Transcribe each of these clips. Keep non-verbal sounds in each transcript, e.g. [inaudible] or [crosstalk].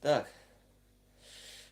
Так.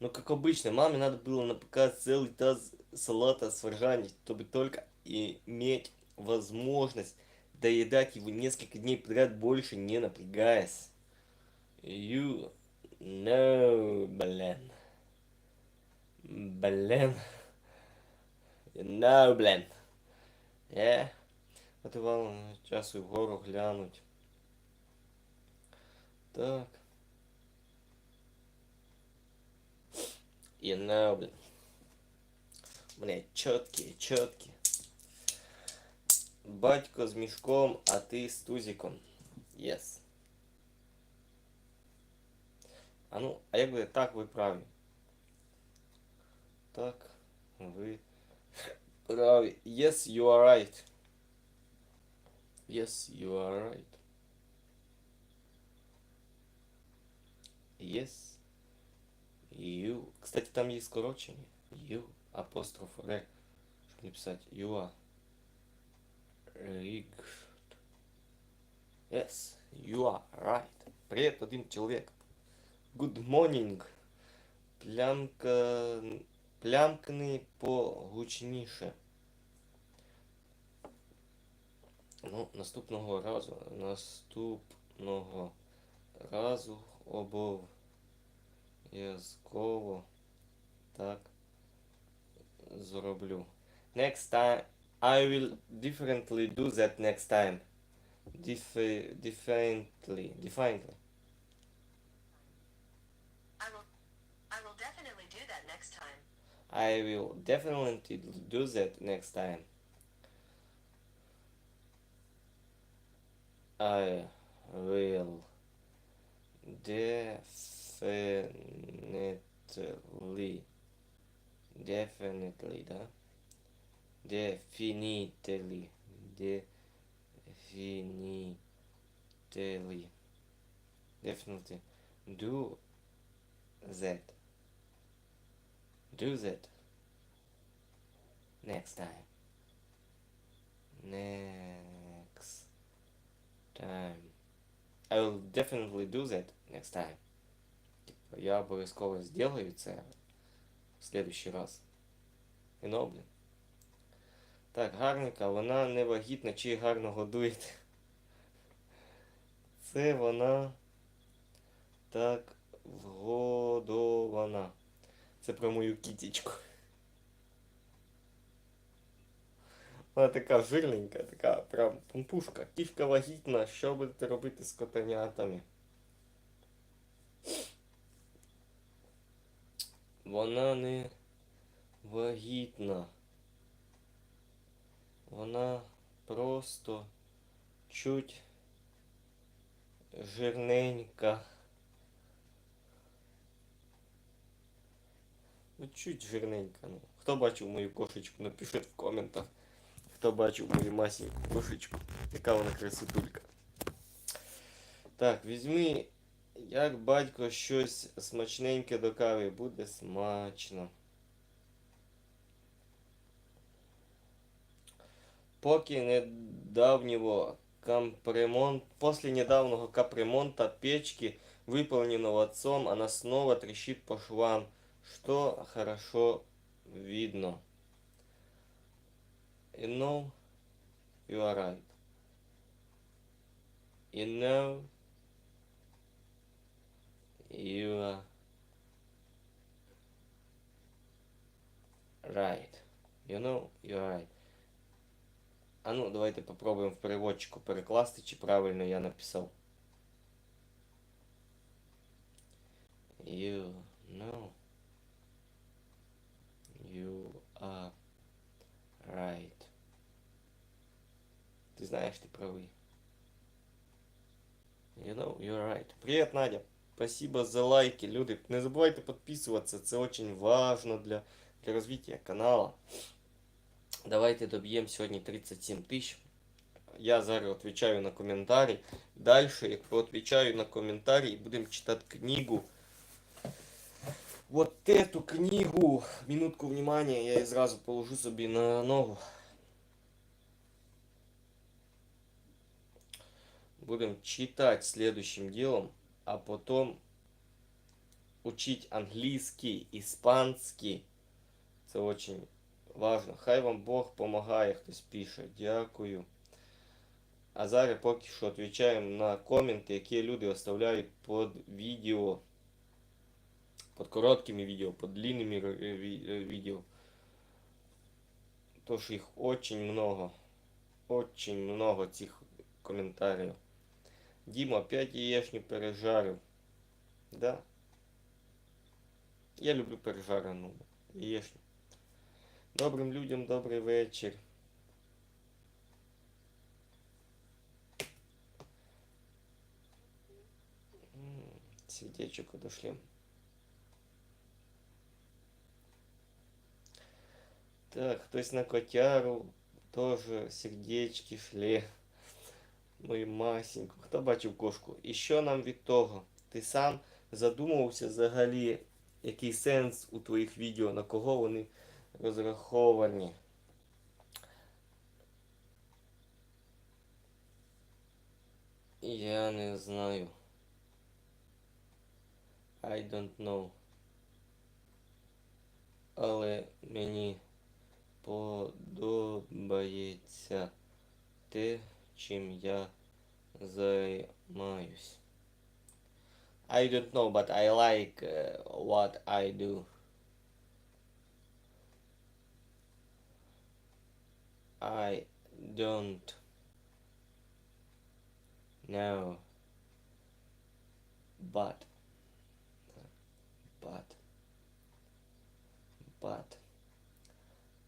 Ну, как обычно, маме надо было напекать целый таз салата с ржанием, чтобы только иметь возможность доедать его несколько дней подряд, больше не напрягаясь. You know, блин. Блин. You know, блин. Yeah. Готував часу вгору глянуть. Так. You know, блин. Бля, чіткий, чіткий. Батько з мішком, а ти з тузиком. Yes. А ну, а як буде так ви праві? Так, ви праві. Yes, you are right. Yes, you are right. Yes. Кстати, там есть скорочение. You. Апостроф Р. Чтобы написать are. Rigged. Yes, you are right. Привет, один человек. Good morning. Плямка... Плямкни погучніше. Ну, наступного разу. Наступного разу обов'язково так зроблю. Next time I will differently do that next time. Dif differently. Differently. I will I will definitely do that next time. I will definitely do that next time. I will definitely definitely да definitely definitely definitely do that do that next time next time I will definitely do that next time Типа, я обов'язково сделаю це Следующий раз. You know, блін. Так, гарненька, вона не вагітна чи гарно годуєте. Це вона так вгодована. Це про мою кітічку. Вона така жирненька, така прям пумпушка. Кішка вагітна, що будете робити з котенятами? Вона не вагітна. Вона просто чуть жирненька. Ну, чуть жирненька. Ну. Хто бачив мою кошечку, напишіть в коментах. Хто бачив мою масеньку кошечку, яка вона красотулька. Так, візьми, як батько щось смачненьке до кави, буде смачно. Поки недавнего капремонт... После недавнего капремонта печки, выполненного отцом, она снова трещит по швам, что хорошо видно. You know, you are right. You know, you are right. You know, you are right. А ну, давайте попробуємо в переводчику перекласти, чи правильно я написав. You know. You are right. Ты знаешь, ты правый. You know, you're right. Привет, Надя. Спасибо за лайки, люди. Не забувайте підписуватися, це очень важно для, для розвитку канала. Давайте доб'ємо сьогодні 37 тисяч. Я зараз відповідаю на коментарі. Далі, як відповідаю на коментарі, будемо читати книгу. Вот эту книгу, минутку внимания, я її зразу положу собі на ногу. Будем читать следующим делом, А потом учить англійський, іспанський. Це дуже важно. Хай вам Бог помагає, хтось пише. Дякую. А зараз поки що відповідаємо на коменти, які люди оставляють під відео. Під короткими відео, під длинними е, ві- відео. То що їх очень много. Очень много цих коментарів. Дима опять яєчню пережарив. Да. Я люблю пережарену яєчню. Добрим людям добрий вечір. М, Сердечек одошли. Так, хтось на котяру теж сердечки шле. Мою масеньку. Хто бачив кошку? І що нам від того? Ти сам задумувався взагалі, який сенс у твоїх відео, на кого вони розраховані? Я не знаю. I don't know. Але мені подобається те, чим я займаюсь. I don't know, but I like uh, what I do. I don't know, but, but, but,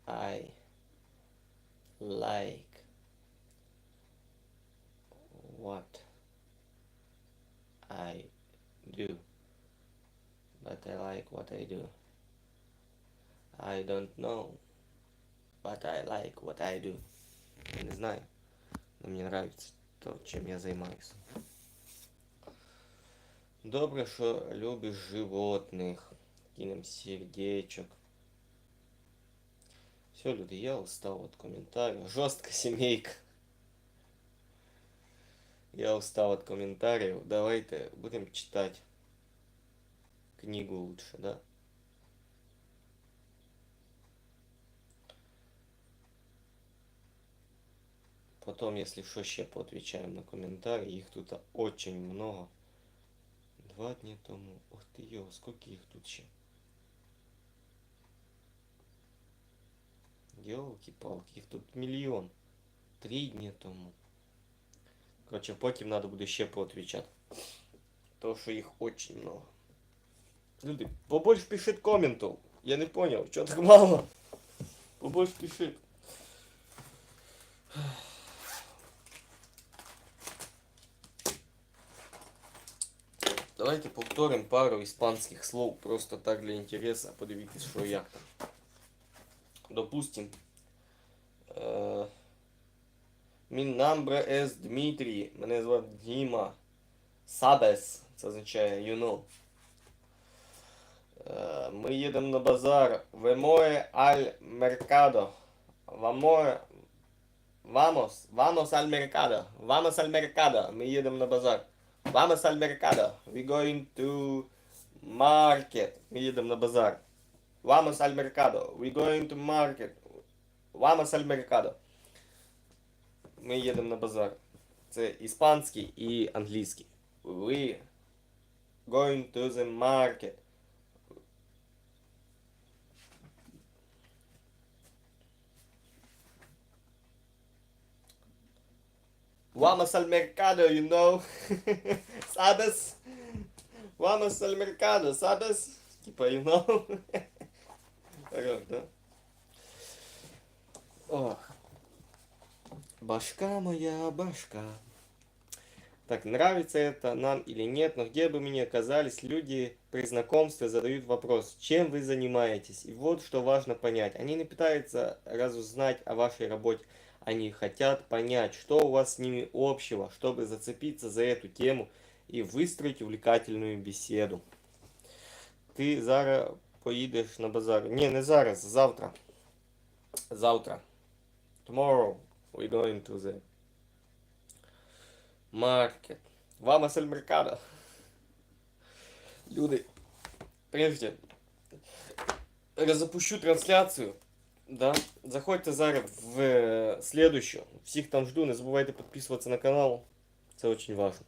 I like what I do. But I like what I do. I don't know. But I like what I do. Я не знаю. Но мне нравится то, чем я займаюсь. Добре, що любиш животних. Кинем сердечок. Все, люди, я устал от комментариев. Жесткая [laughs] семейка. Я устал от комментариев. Давайте будем читать книгу лучше, да? Потом, если что, ще поотвечаем на комментарии. Их тут очень много. Два дня тому. Ух ты, ё, сколько их тут ще? Елки-палки, их тут миллион. Три дня тому. Короче, потім надо буде ще поотвечати. То, що їх очень много. Люди, побольше пишіть коментов. Я не понял, що так мало. Побольше пишіть. Давайте повторимо пару іспанських слов просто так для інтересу, подивитись, що і як там. Допустим, Мій number is Дмитрій. Мене звати Діма. Сабес. Це означає you know. Е, Ми їдемо на базар. Вемоє аль меркадо. Вамоє. Vamos. Vamos al mercado. Vamos al mercado. Ми їдемо на базар. Vamos al mercado. We going to market. Ми їдемо на базар. Vamos al mercado. We going to market. Vamos al mercado. Ми їдемо на базар. Це іспанський і англійський. We going to the market. Vamos al mercado, you know. ¿Sabes? Vamos al mercado, ¿sabes? Типа, you know. Хорош, да? Ох. Башка моя, башка. Так, нравится это нам или нет, но где бы мы ни оказались, люди при знакомстве задают вопрос, чем вы занимаетесь. И вот что важно понять. Они не пытаются разузнать о вашей работе. Они хотят понять, что у вас с ними общего, чтобы зацепиться за эту тему и выстроить увлекательную беседу. Ти зараз поїдеш на базар. Ні, не зараз, завтра. Завтра. Tomorrow we're going to the market. Vamos al mercado. Люди, прежде запущу трансляцію. Да? Заходьте зараз в е, слідущу. Всіх там жду. Не забувайте підписуватися на канал. Це дуже важливо.